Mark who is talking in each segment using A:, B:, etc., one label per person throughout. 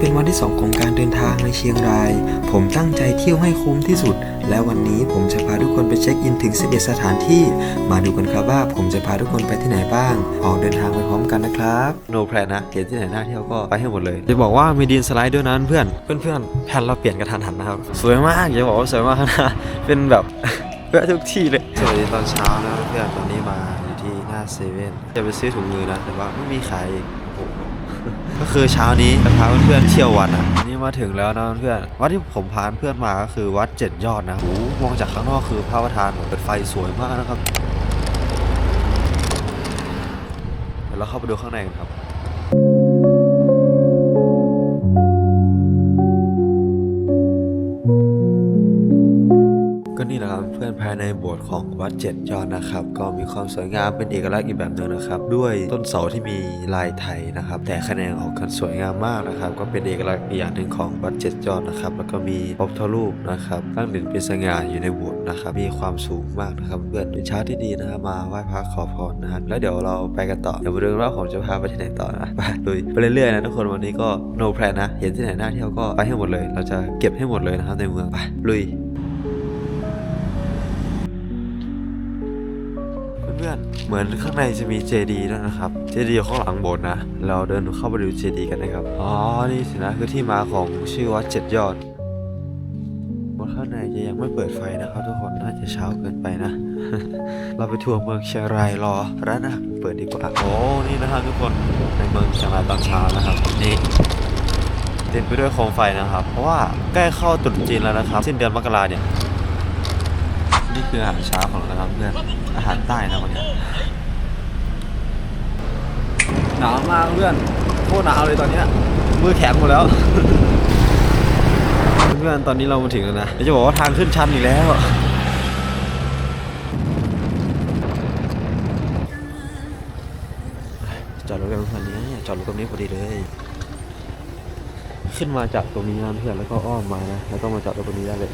A: เป็นวันที่ 2 ของการเดินทางในเชียงราย ผมตั้งใจเที่ยวให้คุ้มที่สุด และวันนี้ผมจะพาทุกคนไปเช็คอินถึง 11 สถานที่ มาดูกันครับว่าผมจะพาทุกคนไปที่ไหนบ้าง ออกเดินทางไปพร้อมกันนะครับ no plan นะเห็นที่ไหนน่าเที่ยวก็ไปให้หมดเลยจะบอกว่ามีดินสไลด์ด้วยนะเพื่อนเพื่อนๆแผนเราเปลี่ยนกระทันหันนะครับสวยมากอย่าบอกว่าสวยมากนะเป็นแบบแวะทุกที่เลยสวัสดีตอนเช้านะเพื่อนตอนนี้มาอยู่ที่หน้าเซเว่นจะไปซื้อถุงมือนะแต่ว่าไม่มีขายอีกโอ้โห ก็คือเช้านี้จะพาเพื่อนๆเที่ยววัดอะนี่มาถึงแล้วนะเพื่อนวัดที่ผมพาเพื่อนมาก็คือวัดเจ็ดยอดนะโอ้มองจากข้างนอกคือพระประธานเปิดไฟสวยมากนะครับเดี๋ยวเราเข้าไปดูข้างในกันครับ ก็นี่แหละครับเพื่อนภายในโบสถ์ของวัดเจ็ดยอดนะครับ ก็มีความสวยงามเป็นเอกลักษณ์อีกแบบหนึ่งนะครับ ด้วยต้นเสาที่มีลายไทยนะครับ แต่คะแขนออกกันสวยงามมากนะครับ ก็เป็นเอกลักษณ์อีกอย่างหนึ่งของวัดเจ็ดยอดนะครับ แล้วก็มีพระพุทธรูปนะครับตั้งเด่นเป็นสง่าอยู่ในโบสถ์นะครับ มีความสูงมากนะครับเพื่อนเป็นเช้าที่ดีนะครับมาไหว้พระขอพรนะครับแล้วเดี๋ยวเราไปกันต่อเดี๋ยวมาดูกันว่าผมจะพาไปที่ไหนต่อนะไปลุยไปเรื่อยๆนะทุกคนวันนี้ก็ no plan นะ เห็นที่ไหนน่าเที่ยวก็ไปให้หมดเลย เราจะเก็บให้หมดเลยนะครับในเมืองไปลุย อนๆ เหมือนข้างในจะมีเจดีย์ด้วยนะครับ เจดีย์อยู่ข้างหลังโบสถ์นะ เราเดินเข้าไปดูเจดีย์กันนะครับ อ๋อ นี่สินะคือที่มาของชื่อวัดเจ็ดยอดบนข้างในจะยังไม่เปิดไฟนะครับทุกคน น่าจะเช้าเกินไปนะ เราไปทัวร์เมืองเชียงรายรอร้านอาหารเปิดดีกว่า โอ้ นี่นะครับทุกคน ในเมืองเชียงรายตอนเช้านะครับ นี่เต็มไปด้วยโคมไฟนะครับ เพราะว่าใกล้เข้าตรุษจีนแล้วนะครับ สิ้นเดือนมกราเนี่ย นี่คืออาหารเช้าของเรานะครับเพื่อนอาหารใต้นะวันนี้หนาวมากเพื่อนโคตรหนาวเลยตอนนี้มือแข็งหมดแล้ว เพื่อนตอนนี้เรามาถึงแล้วนะเดี๋ยวจะบอกว่าทางขึ้นชันอีกแล้วจอดรถกันวันนี้จอดรถตรงนี้พอดีเลย ขึ้นมาจากตรงนี้นะเพื่อนแล้วก็อ้อมมานะแล้วก็มาจอดรถตรงนี้ได้เลย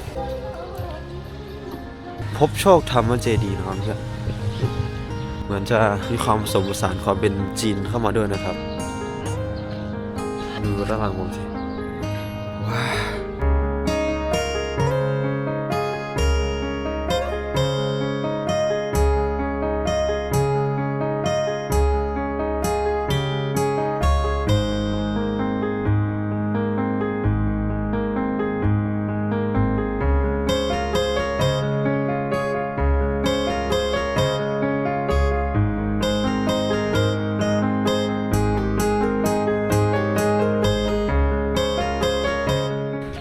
A: พบโชคธรรมเจดีนะครับเพื่อนเหมือนจะมีความผสมผสานความเป็นจีนเข้ามาด้วยนะครับ ดูด้านหลังผมสิว้า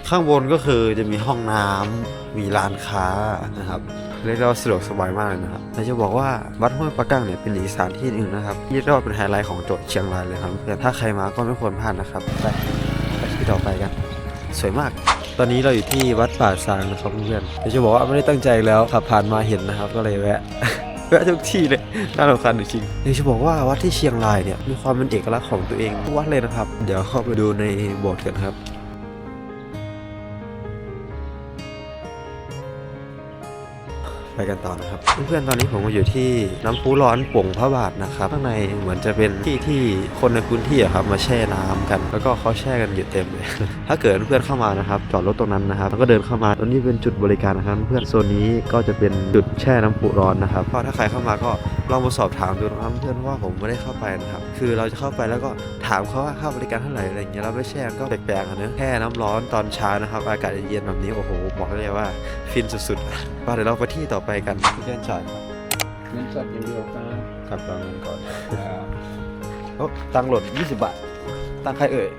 A: ข้างบนก็คือจะมีห้องน้ำมีร้านค้านะครับเรียกได้ว่าสะดวกสบายมากเลยนะครับแต่จะบอกว่าวัดห้วยปะกั้งเนี่ยเป็นอีกสถานที่หนึ่งนะครับที่เรียกว่าเป็นไฮไลท์ของจังหวัดเชียงรายเลยครับเพื่อนถ้าใครมาก็ไม่ควรพลาดนะครับไปไปที่ต่อไปกัน สวยมาก ตอนนี้เราอยู่ที่วัดป่าซางนะครับเพื่อนๆเดี๋ยวจะบอกว่าไม่ได้ตั้งใจแล้วขับผ่านมาเห็นนะครับ ก็เลยแวะแวะทุกที่เลยน่ารำคาญจริงๆเดี๋ยวจะบอกว่าวัดที่เชียงรายเนี่ยมีความเป็นเอกลักษณ์ของตัวเองทุกวัดเลยนะครับ เดี๋ยวเข้าไปดูในโบสถ์กันครับ ไปกันต่อนะครับ เพื่อนๆตอนนี้ผมมาอยู่ที่น้ำพุร้อนป่งพระบาทนะครับข้างในเหมือนจะเป็นที่ที่คนในพื้นที่อะครับมาแช่น้ำกัน แล้วก็เขาแช่กันอยู่เต็มเลย ถ้าเกิดเพื่อนเข้ามานะครับจอดรถตรงนั้นนะครับแล้วก็เดินเข้ามาตรงนี้เป็นจุดบริการนะครับเพื่อนโซนนี้ก็จะเป็นจุดแช่น้ำพุร้อนนะครับก็ถ้าใครเข้ามาก็ลองมาสอบถามดูนะครับเพื่อนว่าผมไม่ได้เข้าไปนะครับคือเราจะเข้าไปแล้วก็ถามเขาว่าค่าบริการเท่าไหร่อะไรอย่างเงี้ยเราไม่แช่ก็แปลกๆเนอะแค่น้ำร้อนตอนเช้านะครับอากาศเย็นๆแบบนี้โอ้โหบอกได้เลยว่าฟินสุดๆ ว่าเดี๋ยวเราไปที่ต่อไปกันเพื่อนจ่ายครับ
B: เงินสดอย่างเดียวครับ
A: ครับตังค์ก่อนโอ้ตังค์หล่น20 บาท ตังค์ใครเอ่ย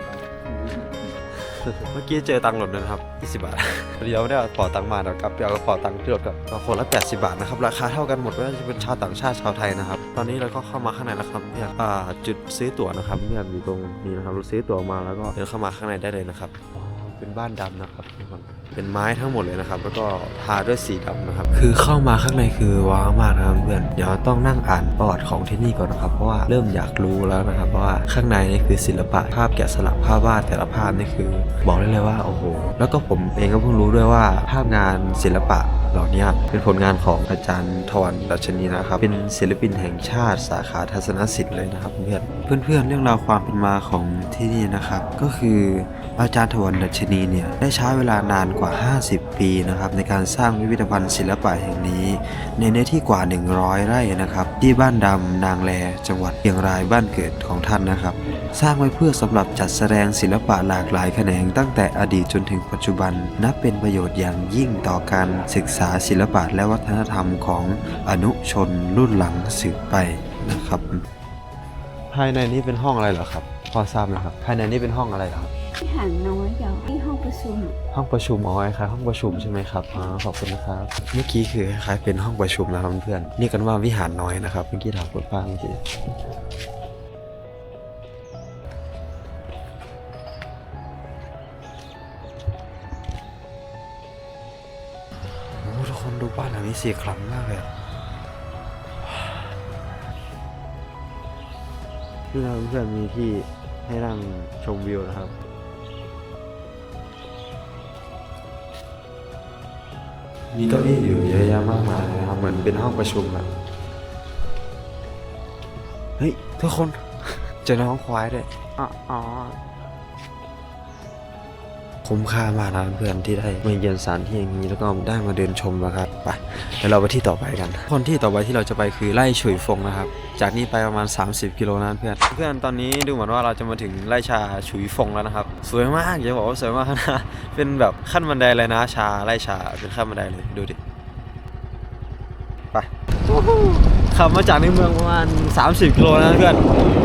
A: เมื่อกี้เจอตังค์หล่นเลยนะครับ 20 บาทพอดีเราไม่ได้เอากระเป๋าตังค์มาเดี๋ยวกลับไปเอากระเป๋าตังค์ที่รถกับก็คนละ 80 บาทนะครับ ราคาเท่ากันหมดไม่ว่าจะเป็นชาวต่างชาติชาวไทยนะครับ ตอนนี้เราก็เข้ามาข้างในแล้วครับเพื่อนอ่าจุดซื้อตั๋วนะครับเพื่อนอยู่ตรงนี้นะครับเราซื้อตั๋วมาแล้วก็เดินเข้ามาข้างในได้เลยนะครับอ๋อ เป็นบ้านดำนะครับทุกคนเป็นไม้ทั้งหมดเลยนะครับ แล้วก็ทาด้วยสีดำนะครับ คือเข้ามาข้างในคือว้าวมากนะครับเพื่อนเดี๋ยวต้องนั่งอ่านประวัติของที่นี่ก่อนนะครับ เพราะว่าเริ่มอยากรู้แล้วนะครับว่าข้างในนี่คือศิลปะภาพแกะสลักภาพวาดแต่ละภาพนี่คือ บอกได้เลยว่าโอ้โห แล้วก็ผมเองก็เพิ่งรู้ด้วยว่าภาพงานศิลปะ เหล่านี้เป็นผลงานของอาจารย์ทวันดัชนีนะครับ เป็นศิลปินแห่งชาติสาขาทัศนศิลป์เลยนะครับเพื่อนเพื่อนๆเรื่องราวความเป็นมาของที่นี่นะครับ ก็คืออาจารย์ถวันดัชนีเนี่ยได้ใช้เวลานานกว่า 50 ปีนะครับในการสร้างพิพิธภัณฑ์ศิลปะแห่งนี้ ในเนื้อที่กว่า 100 ไร่นะครับที่บ้านดำนางแลจังหวัดเชียงรายบ้านเกิดของท่านนะครับ สร้างไว้เพื่อสำหรับจัดแสดงศิลปะหลากหลายแขนงตั้งแต่อดีตจนถึงปัจจุบัน นับเป็นประโยชน์อย่างยิ่งต่อการศึกษาศิลปะและวัฒนธรรมของอนุชนรุ่นหลังสืบไปนะครับ ภายในนี้เป็นห้องอะไรเหรอครับ พอทราบไหมครับ ภายในนี้เป็นห้องอะไรครับ
C: ที่หารน้อยเดี๋ยวที่ห้องประชุม
A: ห้องประชุมอ๋อคล้ายๆห้องประชุมใช่ไหมครับอ๋อขอบคุณนะครับ เมื่อกี้คือคล้ายๆเป็นห้องประชุมนะครับเพื่อนๆเรียกกันว่าวิหารน้อยนะครับ เมื่อกี้ถามคุณป้าเมื่อกี้ ดูบ้านหลังนี้สีคลังมากเลยอะที่เราเพื่อนๆมีที่ให้นั่งชมวิวนะครับ มีเก้าอี้อยู่เยอะแยะมากมายเลยนะครับ เหมือนเป็นห้องประชุมอะเฮ้ยทุกคน เจอน้องควายด้วยอ๋ออ๋อ คุ้มค่ามากนะเพื่อนที่ได้มาเยือนสถานที่อย่างนี้แล้วก็ได้มาเดินชมนะครับไปเดี๋ยวเราไปที่ต่อไปกัน คนที่ต่อไปที่เราจะไปคือไร่ฉุยฟงนะครับ จากนี้ไปประมาณ 30 กิโลนะเพื่อนเพื่อนตอนนี้ดูเหมือนว่าเราจะมาถึงไร่ชาฉุยฟงแล้วนะครับ สวยมากอย่าบอกว่าสวยมากนะเป็นแบบขั้นบันไดเลยนะ ชาไร่ชาเป็นขั้นบันไดเลยดูดิไป ขับมาจากในเมืองประมาณ 30กิโลนะเพื่อน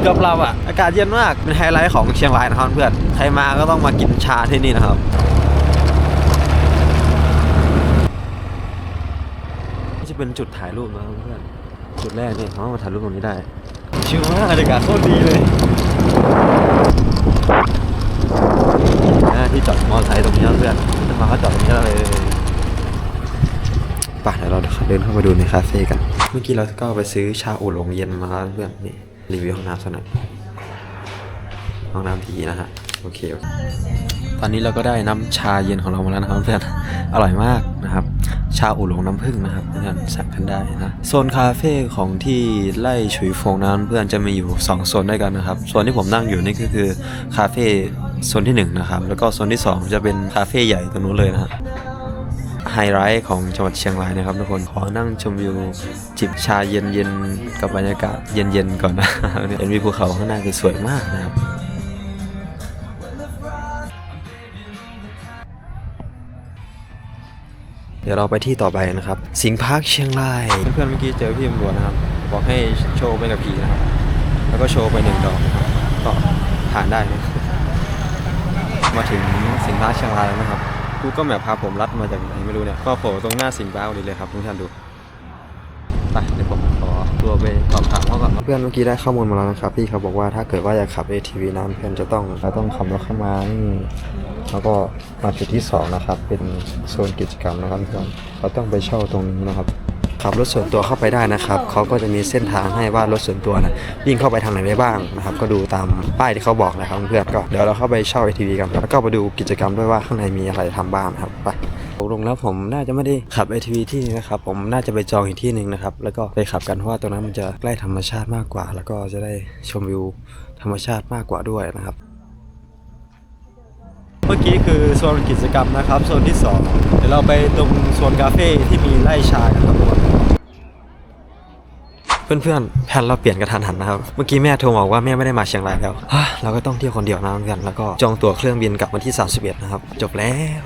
A: เกับเราอะอากาศเย็นมาก เป็นไฮไลท์ของเชียงรายนะครับเพื่อน ใครมาก็ต้องมากินชาที่นี่นะครับนี่จะเป็นจุดถ่ายรูปนะครับเพื่อน จุดแรกนี่เขามาถ่ายรูปตรงนี้ได้ ชิลมากบรรยากาศโคตรดีเลยอ่าที่จอดมอเตอร์ไซค์ตรงนี้นะเพื่อนจะมาเขาจอดตรงนี้เลยไปเดี๋ยวเราเดินเข้ามาดูในคาเฟ่กัน เมื่อกี้เราก็ไปซื้อชาอุ่นลงเย็นมาแล้วเพื่อนนี่รีวิวห้องน้ำสักหน่อยห้องน้ำผีนะฮะโอเค ตอนนี้เราก็ได้น้ำชาเย็นของเรามาแล้วนะครับเพื่อน อร่อยมากนะครับ ชาอุ่นลงน้ำผึ้งนะครับเพื่อนสั่งกันได้นะโซนคาเฟ่ของที่ไล่ฉุยฟงนั้นเพื่อนจะมีอยู่สองโซนด้วยกันนะครับโซนที่ผมนั่งอยู่นี่ก็คือคาเฟ่โซนที่หนึ่งนะครับแล้วก็โซนที่สองจะเป็นคาเฟ่ใหญ่ตรงนู้นเลยนะฮะ ไฮไลท์ของจังหวัดเชียงรายนะครับทุกคนขอนั่งชมวิวจิบชาเย็นๆกับบรรยากาศเย็นๆก่อนนะเห็นมีภูเขาข้างหน้าคือสวยมากนะครับเดี๋ยวเราไปที่ต่อไปนะครับ สิงห์พาร์คเชียงราย เพื่อนๆเมื่อกี้เจอพี่ตำรวจนะครับ บอกให้โชว์ไปกับผีนะครับ แล้วก็โชว์ไปหนึ่งดอกนะครับก็ผ่านได้นะมาถึงสิงห์พาร์คเชียงรายแล้วนะครับ กูก็แบบพาผมลัดมาจากไหนไม่รู้เนี่ยก็โผล่ตรงหน้าสิงห์พาร์คพอดีเลยครับทุกท่านดูไปเดี๋ยวผมขอตัวไปสอบถามเขาก่อนเพื่อนเมื่อกี้ได้ข้อมูลมาแล้วนะครับพี่เขาบอกว่าถ้าเกิดว่าอยากขับ ATV นั้นเพื่อนจะต้องเราต้องขับรถเข้ามานี่แล้วก็มาจุดที่สองนะครับเป็นโซนกิจกรรมนะครับเพื่อนเราต้องไปเช่าตรงนี้นะครับ ขับรถส่วนตัวเข้าไปได้นะครับเขาก็จะมีเส้นทางให้ว่ารถส่วนตัวนะวิ่งเข้าไปทางไหนได้บ้างนะครับก็ดูตามป้ายที่เขาบอกนะครับเพื่อนก็เดี๋ยวเราเข้าไปเช่า ATV กันครับแล้วก็ไปดูกิจกรรมด้วยว่าข้างในมีอะไรทำบ้างนะครับไปตกลงแล้วผมน่าจะไม่ได้ขับ ATV ที่นี่นะครับผมน่าจะไปจองอีกที่หนึ่งนะครับแล้วก็ไปขับกันเพราะว่าตรงนั้นมันจะใกล้ธรรมชาติมากกว่า แล้วก็จะได้ชมวิวธรรมชาติมากกว่าด้วยนะครับเมื่อกี้คือโซนกิจกรรมนะครับโซนที่สองเดี๋ยวเราไปตรงโซนคาเฟ่ที่มีไร่ชากันครับ เพื่อนๆแผนเราเปลี่ยนกระทันหันนะครับ เมื่อกี้แม่โทรบอกว่าแม่ไม่ได้มาเชียงรายแล้วเราก็ต้องเที่ยวคนเดียวนะเพื่อนแล้วก็จองตั๋วเครื่องบินกลับวันที่ 31 นะครับ จบแล้ว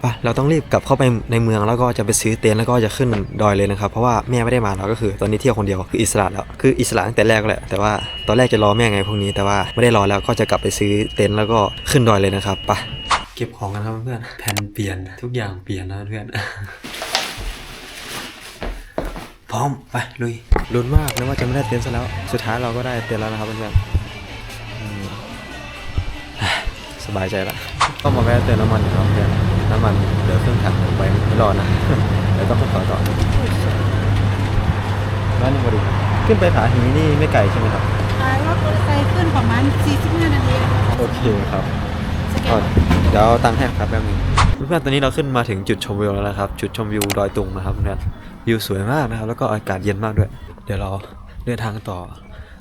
A: ไปเราต้องรีบกลับเข้าไปในเมืองแล้วก็จะไปซื้อเต็นท์แล้วก็จะขึ้นดอยเลยนะครับ เพราะว่าแม่ไม่ได้มาเราก็คือตอนนี้เที่ยวคนเดียวคืออิสระแล้วคืออิสระตั้งแต่แรกแหละแต่ว่าตอนแรกจะรอแม่ไงพวกนี้ แต่ว่าไม่ได้รอแล้วก็จะกลับไปซื้อเต็นท์แล้วก็ขึ้นดอยเลยนะครับไปเก็บของกันครับเพื่อนแผนเปลี่ยนทุกอย่างเปลี่ยนนะเพื่อนพร้อมไปลุย ลุ้นมากนึกว่าจะไม่ได้เต็นท์ซะแล้ว สุดท้ายเราก็ได้เต็นท์แล้วนะครับเพื่อนๆอืมสบายใจละก็มาแวะเติมน้ำมันอยู่ครับเพื่อนน้ำมันเหลือครึ่งถังผมไปไม่รอดนะเดี๋ยวต้องไปต่อต่อร้านนึงมาดูขึ้นไปผาหินนี่ไม่ไกลใช่ไหมครับ
C: อ่ารถมอเตอร์ไซค์ขึ้นประมาณ 45 นาทีนะคะ
A: โอเคครับ
C: สแก
A: ก็
C: น
A: เดี๋ยวเอาตังค์ให้ครับแป๊บนึงเพื่อนๆตอนนี้เราขึ้นมาถึงจุดชมวิวแล้วนะครับ จุดชมวิวดอยตุงนะครับเพื่อนวิวสวยมากนะครับ แล้วก็อากาศเย็นมากด้วย เดี๋ยวเราเดินทางต่อ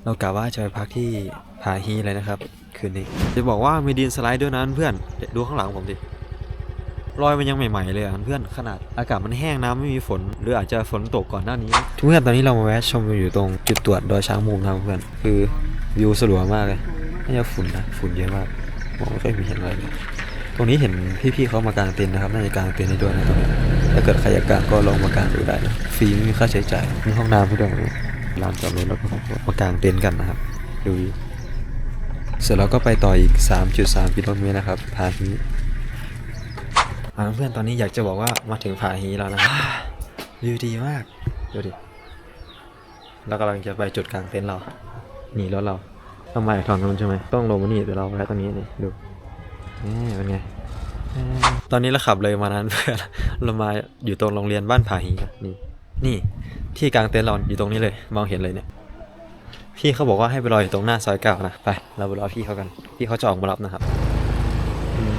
A: เรากะว่าจะไปพักที่ผาฮีเลยนะครับ คืนนี้ จะบอกว่ามีดินสไลด์ด้วยนะเพื่อนเดี๋ยวดูข้างหลังผมดิรอยมันยังใหม่ๆเลยอะเพื่อนขนาดอากาศมันแห้งนะไม่มีฝน หรืออาจจะฝนตกก่อนหน้านี้เพื่อนตอนนี้เรามาแวะชมอยู่ตรงจุดตรวจดอยช้างมุมนะเพื่อนคือวิวสลัวมากเลยไม่ใช่ฝุ่นนะฝุ่นเยอะมากมองไม่ค่อยมีเห็นอะไรเลยตรงนี้เห็นพี่ๆเขามากางเต็นท์นะครับน่าจะกางเต็นท์ให้ด้วยนะตรงนี้ ถ้าเกิดใครอยากกางก็ลองมากางดูได้นะฟรีไม่มีค่าใช้จ่ายมีห้องน้ำให้ด้วยนะลานจอดรถแล้วก็มากางเต็นท์กันนะครับ ดูวิวเสร็จแล้วก็ไปต่ออีก 3.3 กิโลเมตรนะครับพาฮีอ่าเพื่อนตอนนี้อยากจะบอกว่ามาถึงผาฮีแล้วนะวิวดีมากดูดิเรากำลังจะไปจุดกางเต็นท์เราหนีรถเราต้องมาจากทางนู้นใช่ไหมต้องลงมานี่แต่เราแวะตรงนี้นี่ดูนี่เป็นไงเอ่อ ตอนนี้เราขับเลยมานั้นเพื่อนเรามาอยู่ตรงโรงเรียนบ้านผาหิงอะนี่นี่ ที่กลางเต็นท์เราอยู่ตรงนี้เลยมองเห็นเลยเนี่ยพี่เขาบอกว่าให้ไปรออยู่ตรงหน้าซอยเก้านะไปเราไปรอพี่เขากันพี่เขาจะออกมารับนะครับ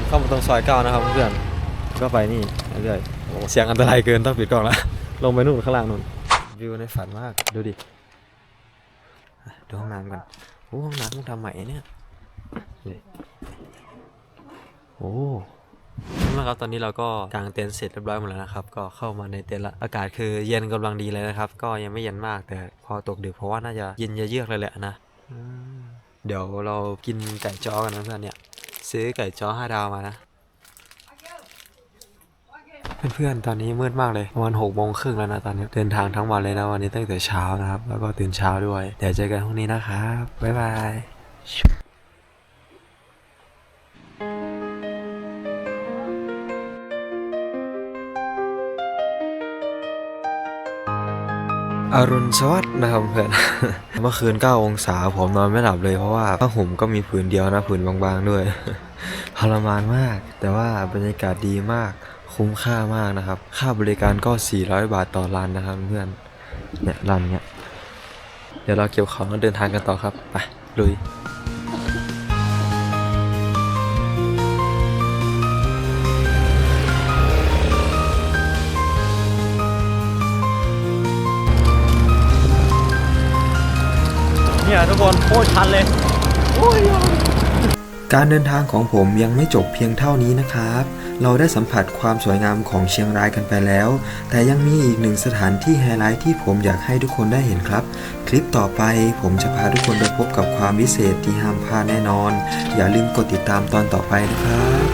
A: เข้ามาตรงซอยเก้านะครับเพื่อนก็ไปนี่เรื่อยโอ้เสียงอันตรายเกินต้องปิดกล้องแล้วลงไปนู่นข้างล่างนู่นวิวในฝันมากดูดิดูห้องน้ำกันโอ้ห้องน้ำมึงทำใหม่เนี่ยโอ้ นะครับตอนนี้เราก็กางเต็นท์เสร็จเรียบร้อยหมดแล้วนะครับ ก็เข้ามาในเต็นท์ละอากาศคือเย็นกำลังดีเลยนะครับ ก็ยังไม่เย็นมากแต่พอตกดึกเพราะว่าน่าจะเย็นเยือกๆเลยแหละนะเดี๋ยวเรากินไก่จ้อกันนะเพื่อนเนี่ย ซื้อไก่จ้อห้าดาวมานะเพื่อนๆ ตอนนี้มืดมากเลยประมาณหกโมงครึ่งแล้วนะตอนนี้เดินทางทั้งวันเลยนะวันนี้ตั้งแต่เช้านะครับ แล้วก็ตื่นเช้าด้วย เดี๋ยวเจอกันพรุ่งนี้นะครับ บ๊ายบาย อรุณสวัสดิ์นะครับเพื่อน เมื่อคืน 9 องศาผมนอนไม่หลับเลยเพราะว่าผ้าห่มก็มีผืนเดียวนะผืนบางๆด้วยทรมานมาก แต่ว่าบรรยากาศดีมากคุ้มค่ามากนะครับ ค่าบริการก็ 400 บาทต่อรันนะครับเพื่อนเนี่ยรันเนี่ยเดี๋ยวเราเก็บของแล้วเดินทางกันต่อครับไปลุย ทุกคนโคตรชันเลยการเดินทางของผมยังไม่จบเพียงเท่านี้นะครับ เราได้สัมผัสความสวยงามของเชียงรายกันไปแล้ว แต่ยังมีอีกหนึ่งสถานที่ไฮไลท์ที่ผมอยากให้ทุกคนได้เห็นครับ คลิปต่อไปผมจะพาทุกคนไปพบกับความวิเศษที่ห้ามพลาดแน่นอน อย่าลืมกดติดตามตอนต่อไปนะครับ